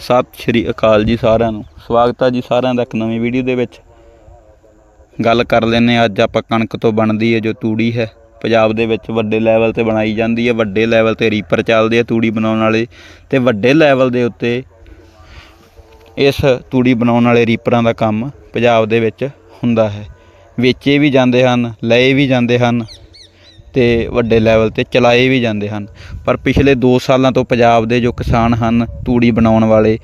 ਸਤਿ ਸ਼੍ਰੀ ਅਕਾਲ ਜੀ ਸਾਰਿਆਂ ਨੂੰ। ਸਵਾਗਤ ਹੈ ਜੀ ਸਾਰਿਆਂ ਦਾ ਇੱਕ ਨਵੀਂ ਵੀਡੀਓ ਦੇ ਵਿੱਚ। ਗੱਲ ਕਰ ਲੈਨੇ ਅੱਜ ਆਪਾਂ ਕਣਕ ਤੋਂ ਬਣਦੀ ਹੈ ਜੋ ਤੂੜੀ ਹੈ। ਪੰਜਾਬ ਦੇ ਵਿੱਚ ਵੱਡੇ ਲੈਵਲ ਤੇ ਬਣਾਈ ਜਾਂਦੀ ਹੈ, ਵੱਡੇ ਲੈਵਲ ਤੇ ਰੀਪਰ ਚੱਲਦੇ ਆ ਤੂੜੀ ਬਣਾਉਣ ਵਾਲੇ ਤੇ ਵੱਡੇ ਲੈਵਲ ਦੇ ਉੱਤੇ ਇਸ ਤੂੜੀ ਬਣਾਉਣ ਵਾਲੇ ਰੀਪਰਾਂ ਦਾ ਕੰਮ ਪੰਜਾਬ ਦੇ ਵਿੱਚ ਹੁੰਦਾ ਹੈ। ਵੇਚੇ ਵੀ ਜਾਂਦੇ ਹਨ, ਲਏ ਵੀ ਜਾਂਦੇ ਹਨ। ਤੇ ਵੱਡੇ ਲੈਵਲ ਤੇ ਚਲਾਏ ਵੀ ਜਾਂਦੇ ਹਨ। ਪਰ ਪਿਛਲੇ 2 ਸਾਲਾਂ ਤੋਂ ਪੰਜਾਬ ਦੇ ਜੋ ਕਿਸਾਨ ਹਨ, ਤੂੜੀ ਬਣਾਉਣ ਵਾਲੇ,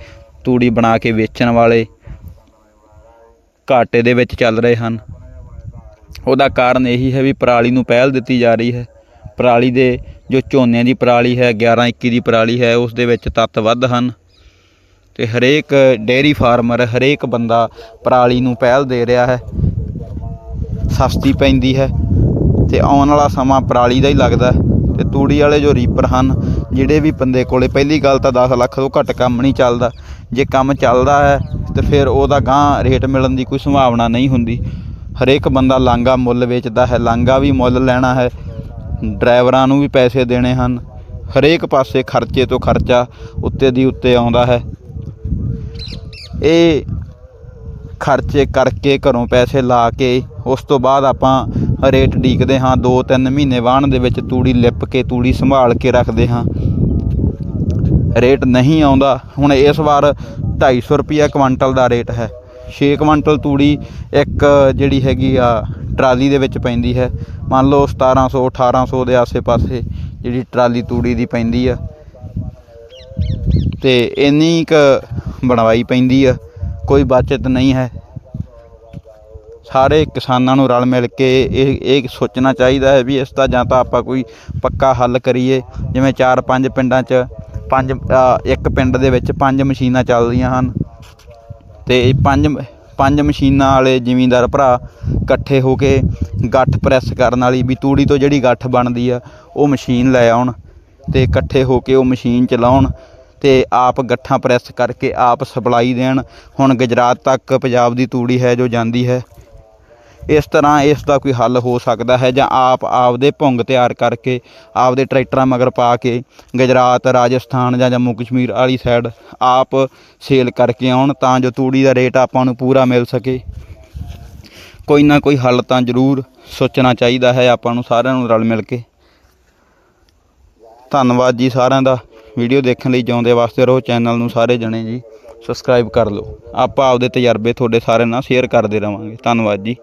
ਤੂੜੀ ਬਣਾ ਕੇ ਵੇਚਣ ਵਾਲੇ, ਘਾਟੇ ਦੇ ਵਿੱਚ ਚੱਲ ਰਹੇ ਹਨ। ਉਹਦਾ ਕਾਰਨ ਇਹੀ ਹੈ ਵੀ ਪਰਾਲੀ ਨੂੰ ਪਹਿਲ ਦਿੱਤੀ ਜਾ ਰਹੀ ਹੈ। ਪਰਾਲੀ ਦੇ ਜੋ ਝੋਨੇ ਦੀ ਪਰਾਲੀ ਹੈ 11 21 ਦੀ ਪਰਾਲੀ ਹੈ, ਉਸ ਦੇ ਵਿੱਚ ਤੱਤ ਵੱਧ ਹਨ। ਤੇ ਹਰੇਕ ਡੇਅਰੀ ਫਾਰਮਰ, ਹਰੇਕ ਬੰਦਾ ਪਰਾਲੀ ਨੂੰ ਪਹਿਲ ਦੇ ਰਿਹਾ ਹੈ। ਸਸਤੀ ਪੈਂਦੀ ਹੈ। ਤੇ ਆਉਣ ਵਾਲਾ ਸਮਾਂ ਪਰਾਲੀ ਦਾ ਹੀ ਲੱਗਦਾ ਹੈ। ਤੇ ਤੂੜੀ ਵਾਲੇ ਜੋ ਰੀਪਰ ਹਨ, ਜਿਹੜੇ ਵੀ ਬੰਦੇ ਕੋਲੇ ਪਹਿਲੀ ਗੱਲ ਤਾਂ 10 ਲੱਖ ਤੋਂ ਘੱਟ ਕੰਮ ਨਹੀਂ ਚੱਲਦਾ। ਜੇ ਕੰਮ ਚੱਲਦਾ ਹੈ, ਤੇ ਫਿਰ ਉਹਦਾ ਗਾਂ ਰੇਟ ਮਿਲਣ ਦੀ ਕੋਈ ਸੰਭਾਵਨਾ ਨਹੀਂ ਹੁੰਦੀ। ਹਰੇਕ ਬੰਦਾ ਲਾਂਗਾ ਮੁੱਲ ਵੇਚਦਾ ਹੈ ਲਾਂਗਾ ਵੀ ਮੁੱਲ ਲੈਣਾ ਹੈ। ਡਰਾਈਵਰਾਂ ਨੂੰ ਵੀ ਪੈਸੇ ਦੇਣੇ ਹਨ। ਹਰੇਕ ਪਾਸੇ ਖਰਚੇ ਤੋਂ ਖਰਚਾ ਉੱਤੇ ਦੀ ਉੱਤੇ ਆਉਂਦਾ ਹੈ। ਇਹ ਖਰਚੇ ਕਰਕੇ ਘਰੋਂ ਪੈਸੇ ਲਾ ਕੇ ਉਸ ਤੋਂ ਬਾਅਦ ਆਪਾਂ ਰੇਟ ਡੀਕਦੇ ਹਾਂ 2-3 ਮਹੀਨੇ ਵਾਹਣ ਦੇ ਵਿੱਚ ਤੂੜੀ ਲਿਪ ਕੇ, ਤੂੜੀ ਸੰਭਾਲ ਕੇ ਰੱਖਦੇ ਹਾਂ। ਰੇਟ ਨਹੀਂ ਆਉਂਦਾ। ਹੁਣ ਇਸ ਵਾਰ 250 ਰੁਪਿਆ ਕੁਆਂਟਲ ਦਾ ਰੇਟ ਹੈ। 6 ਕੁਆਂਟਲ ਤੂੜੀ ਇੱਕ ਜਿਹੜੀ ਹੈਗੀ ਆ, ਟਰਾਲੀ ਦੇ ਵਿੱਚ ਪੈਂਦੀ ਹੈ। ਮੰਨ ਲਓ 1700 1800 ਦੇ ਆਸੇ-ਪਾਸੇ ਜਿਹੜੀ ਟਰਾਲੀ ਤੂੜੀ ਦੀ ਪੈਂਦੀ ਆ। ਤੇ ਇੰਨੀ ਕ ਬਣਵਾਈ ਪੈਂਦੀ ਆ। ਕੋਈ ਬਚਤ ਨਹੀਂ ਹੈ। ਸਾਰੇ ਕਿਸਾਨਾਂ ਨੂੰ ਰਲ ਮਿਲ ਕੇ ਇਹ ਇਹ ਸੋਚਣਾ ਚਾਹੀਦਾ ਹੈ ਵੀ ਇਸ ਦਾ ਜਾਂ ਤਾਂ ਆਪਾਂ ਕੋਈ ਪੱਕਾ ਹੱਲ ਕਰੀਏ। ਜਿਵੇਂ ਚਾਰ ਪੰਜ ਪਿੰਡਾਂ 'ਚ ਪੰਜ ਇੱਕ ਪਿੰਡ ਦੇ ਵਿੱਚ ਪੰਜ ਮਸ਼ੀਨਾਂ ਚੱਲਦੀਆਂ ਹਨ। ਤੇ ਪੰਜ ਪੰਜ ਮਸ਼ੀਨਾਂ ਵਾਲੇ ਜ਼ਿਮੀਂਦਾਰ ਭਰਾ ਇਕੱਠੇ ਹੋ ਕੇ ਗੱਠ ਪ੍ਰੈਸ ਕਰਨ ਵਾਲੀ ਵੀ ਤੂੜੀ ਤੋਂ ਜਿਹੜੀ ਗੱਠ ਬਣਦੀ ਆ, ਉਹ ਮਸ਼ੀਨ ਲੈ ਆਉਣ ਤੇ ਇਕੱਠੇ ਹੋ ਕੇ ਉਹ ਮਸ਼ੀਨ ਚਲਾਉਣ ਤੇ ਆਪ ਗੱਠਾਂ ਪ੍ਰੈਸ ਕਰਕੇ ਆਪ ਸਪਲਾਈ ਦੇਣ। ਹੁਣ ਗੁਜਰਾਤ ਤੱਕ ਪੰਜਾਬ ਦੀ ਤੂੜੀ ਹੈ ਜੋ ਜਾਂਦੀ ਹੈ। ਇਸ ਤਰ੍ਹਾਂ ਇਸ ਦਾ ਕੋਈ ਹੱਲ ਹੋ ਸਕਦਾ ਹੈ ਜਾਂ ਆਪ ਆਪਦੇ ਭੁੰਗ ਤਿਆਰ ਕਰਕੇ ਆਪਦੇ ਟਰੈਕਟਰਾਂ ਮਗਰ ਪਾ ਕੇ ਗੁਜਰਾਤ, ਰਾਜਸਥਾਨ ਜਾਂ ਜੰਮੂ ਕਸ਼ਮੀਰ ਵਾਲੀ ਸਾਈਡ ਆਪ ਸੇਲ ਕਰਕੇ ਆਉਣ ਤਾਂ ਜੋ ਤੂੜੀ ਦਾ ਰੇਟ ਆਪਾਂ ਨੂੰ ਪੂਰਾ ਮਿਲ ਸਕੇ। ਕੋਈ ਨਾ ਕੋਈ ਹੱਲ ਤਾਂ ਜ਼ਰੂਰ ਸੋਚਣਾ ਚਾਹੀਦਾ ਹੈ, ਆਪਾਂ ਨੂੰ ਸਾਰਿਆਂ ਨੂੰ ਰਲ ਮਿਲ ਕੇ। ਧੰਨਵਾਦ ਜੀ ਸਾਰਿਆਂ ਦਾ। ਵੀਡੀਓ ਦੇਖਣ ਲਈ ਜਿਉਂਦੇ ਵਾਸਤੇ ਰਹੋ, ਚੈਨਲ ਨੂੰ ਸਾਰੇ ਜਣੇ ਜੀ। ਸਬਸਕ੍ਰਾਈਬ ਕਰ ਲਓ। ਆਪਾਂ ਆਪਦੇ ਤਜਰਬੇ ਤੁਹਾਡੇ ਸਾਰਿਆਂ ਨਾਲ ਸ਼ੇਅਰ ਕਰਦੇ ਰਵਾਂਗੇ। ਧੰਨਵਾਦ ਜੀ।